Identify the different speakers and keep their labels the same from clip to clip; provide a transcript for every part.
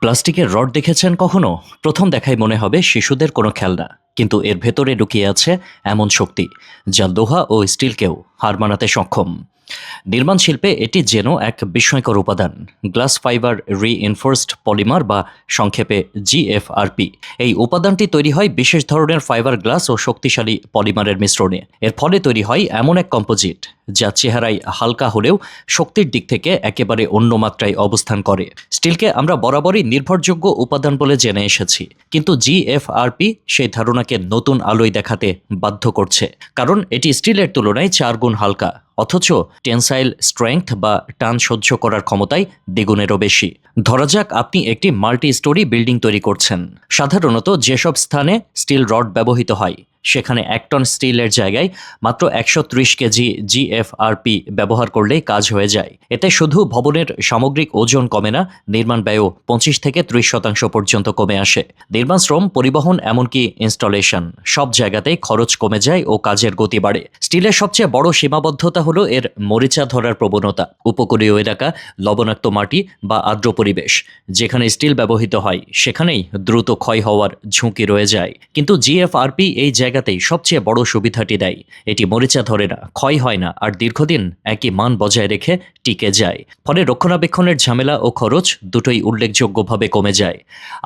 Speaker 1: প্লাস্টিকের রড দেখেছেন কখনো? প্রথম দেখাই মনে হবে শিশুদের কোনো খেলনা। কিন্তু এর ভেতরে ঢুকিয়ে আছে এমন শক্তি, যা লোহা ও স্টিলকেও হার মানাতে সক্ষম। নির্মাণ শিল্পে এটি যেন এক বিস্ময়কর উপাদান। গ্লাস ফাইবার রিইনফোর্সড পলিমার বা সংক্ষেপে জিএফআরপি এই উপাদানটি তৈরি হয় বিশেষ ধরনের ফাইবার গ্লাস ও শক্তিশালী পলিমারের মিশ্রণে। এর ফলে তৈরি হয় এমন এক কম্পোজিট, যা চেহারায় হালকা হলেও শক্তির দিক থেকে একেবারে অন্য মাত্রায় অবস্থান করে। স্টিলকে আমরা বরাবরই নির্ভরযোগ্য উপাদান বলে জেনে এসেছি, কিন্তু জিএফআরপি সেই ধারণাকে নতুন আলোয় দেখাতে বাধ্য করছে, কারণ এটি স্টিলের তুলনায় চার গুণ হালকা। অথচ টেনসাইল স্ট্রেংথ বা টান সহ্য করার ক্ষমতায় দ্বিগুণেরও বেশি। ধরা যাক আপনি একটি মাল্টি স্টোরি বিল্ডিং তৈরি করছেন। সাধারণত যেসব স্থানে স্টিল রড ব্যবহৃত হয় সেখানে এক টন স্টিলের জায়গায় মাত্র একশো ত্রিশ কেজি জিএফআরপি ব্যবহার করলেই কাজ হয়ে যায়। এতে শুধু ভবনের সামগ্রিক ওজন কমে না, নির্মাণ ব্যয়ও পঁচিশ থেকে ত্রিশ শতাংশ পর্যন্ত কমে আসে। নির্মাণ শ্রম, পরিবহন এমনকি ইনস্টলেশন সব জায়গাতেই খরচ কমে যায় ও কাজের গতি বাড়ে। স্টিলের সবচেয়ে বড় সীমাবদ্ধতা হলো এর মরিচা ধরার প্রবণতা। উপকূলীয় এলাকা, লবণাক্ত মাটি বা আর্দ্র পরিবেশ। যেখানে স্টিল ব্যবহৃত হয়, সেখানেই দ্রুত ক্ষয় হওয়ার ঝুঁকি রয়ে যায়। কিন্তু জিএফআরপি এই জায়গাতেই সবচেয়ে বড় সুবিধাটি দেয়। এটি মরিচা ধরে না, ক্ষয় হয় না, আর দীর্ঘদিন একই মান বজায় রেখে টিকে যায়। ফলে রক্ষণাবেক্ষণের ঝামেলা ও খরচ দুটোই উল্লেখযোগ্যভাবে কমে যায়।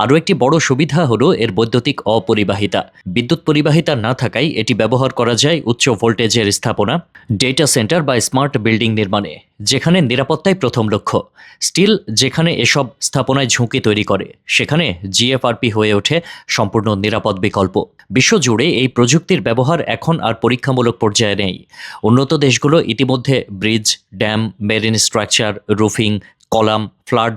Speaker 1: আরও একটি বড় সুবিধা হলো এর বৈদ্যুতিক অপরিবাহিতা। বিদ্যুৎ পরিবাহিতা না থাকায় এটি ব্যবহার করা যায় উচ্চ ভোল্টেজের স্থাপনা, ডেটা সেন্টার বা স্মার্ট বিল্ডিং নির্মাণে, যেখানে নিরাপত্তাই প্রথম লক্ষ্য। স্টিল, যেখানে এসব স্থাপনায় ঝুঁকি তৈরি করে, সেখানে জিএফআরপি হয়ে ওঠে সম্পূর্ণ নিরাপদ বিকল্প। বিশ্বজুড়ে এই প্রযুক্তির ব্যবহার এখন আর পরীক্ষামূলক পর্যায়ে নেই। উন্নত দেশগুলো ইতিমধ্যে bridge, dam, marine structure roofing column flood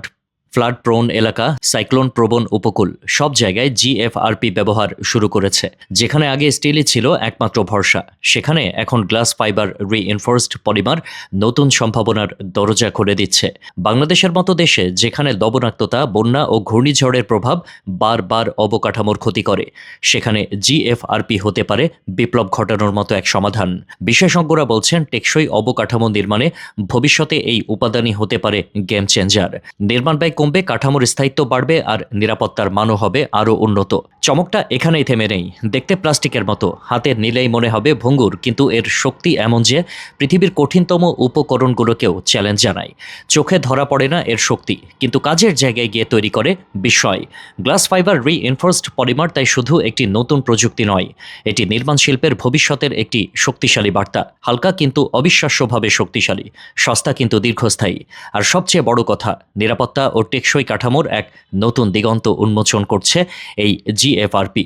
Speaker 1: flood prone এলাকা সাইক্লোন প্রবণ উপকূল, সব জায়গায় জিএফআরপি ব্যবহার শুরু করেছে। যেখানে আগে স্টিলই ছিল একমাত্র ভরসা। সেখানে এখন গ্লাস ফাইবার রিইনফোর্সড পলিমার নতুন সম্ভাবনার দরজা খুলে দিচ্ছে। বাংলাদেশের মতো দেশে যেখানে লবণাক্ততা, বন্যা ও ঘূর্ণিঝড়ের প্রভাব বারবার অবকাঠামোর ক্ষতি করে, সেখানে জিএফআরপি হতে পারে বিপ্লব ঘটানোর মতো এক সমাধান। বিশেষজ্ঞরা বলছেন, টেকসই অবকাঠামো নির্মাণে ভবিষ্যতে এই উপাদানই হতে পারে গেম চেঞ্জার নির্মাণ ব্যয় কমবে, কাঠামোর স্থায়িত্ব বাড়বে আর নিরাপত্তার মানও হবে আরও উন্নত। চমকটা এখানেই থেমে নেই। দেখতে প্লাস্টিকের মতো। হাতে নিলেই মনে হবে ভঙ্গুর, কিন্তু এর শক্তি এমন যে পৃথিবীর কঠিনতম উপকরণগুলোকেও চ্যালেঞ্জ জানায়। চোখে ধরা পড়ে না এর শক্তি, কিন্তু কাজের জায়গায় গিয়ে তৈরি করে বিস্ময়। গ্লাস ফাইবার রিইনফোর্সড পলিমার তাই শুধু একটি নতুন প্রযুক্তি নয়, এটি নির্মাণ শিল্পের ভবিষ্যতের একটি শক্তিশালী বার্তা। হালকা কিন্তু অবিশ্বাস্যভাবে শক্তিশালী, সস্তা কিন্তু দীর্ঘস্থায়ী। আর সবচেয়ে বড় কথা, নিরাপত্তা ও টেকসই কাঠামোর এক নতুন দিগন্ত উন্মোচন করছে এই জিএফআরপি